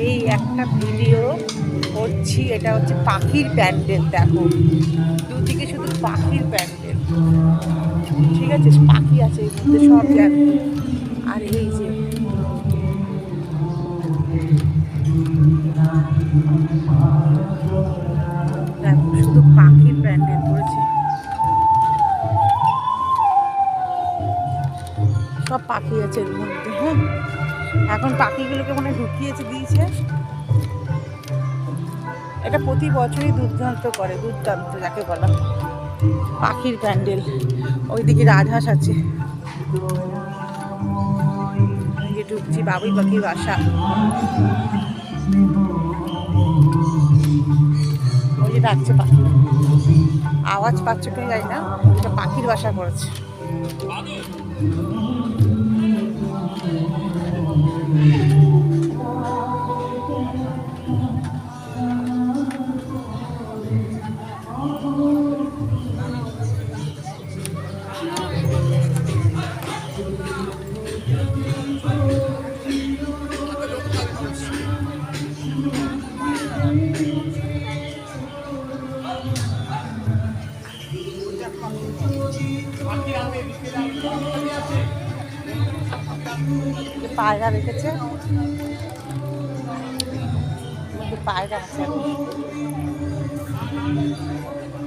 এই একটা ভিডিও করছি, এটা হচ্ছে পাখির প্যান্ডেল, দেখো। দুদিকে শুধু পাখির প্যান্ডেল। ঠিক আছে? পাখি আছে এর মধ্যে সব জ্যান্ত আর এই যে দেখো, শুধু পাখির প্যান্ডেল করেছে। সব পাখি আছে এর মধ্যে হ্যাঁ? এখন পাখিগুলোকে মনে ঢুকিয়েছে, দিয়েছে। এটা প্রতি বছরই দুর্দান্ত করে, দুর্দান্ত, যাকে বলা। পাখির প্যান্ডেল, ওইদিকে রাজহাঁস আছে। ঢুকছি, বাবুই পাখির বাসা। ওই যে ডাকছে পাখি। আওয়াজ পাচ্ছ কেউ জানি না, এটা পাখির বাসা করেছে। পায়রা রেখেছে। পায়রা আছে।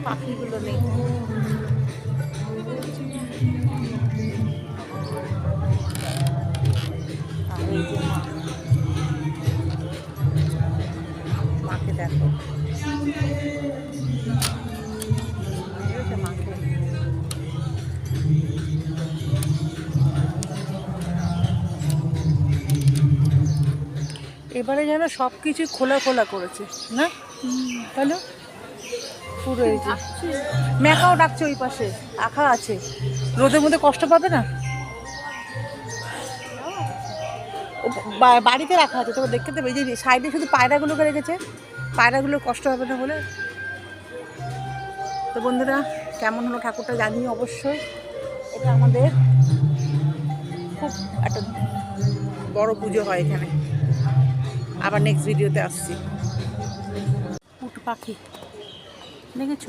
পাখিগুলো নেই। দেখো। এবারে যেন সব কিছু খোলা খোলা করেছে, না? হ্যালো? পুরো এই যে। মেকাও ডাকছে ওই পাশে আঁকা আছে। রোদের মধ্যে কষ্ট পাবে না? বাড়িতে রাখা আছে তবে দেখতে এই যে সাইডে শুধু পায়রাগুলোকে রেখেছে। পায়রাগুলোর কষ্ট হবে না বলে? তো বন্ধুরা, কেমন হলো ঠাকুরটা জানি অবশ্যই। এটা আমাদের খুব একটা বড় পুজো হয় এখানে। আবার নেক্সট ভিডিওতে আসছি। উট পাখি, দেখেছ?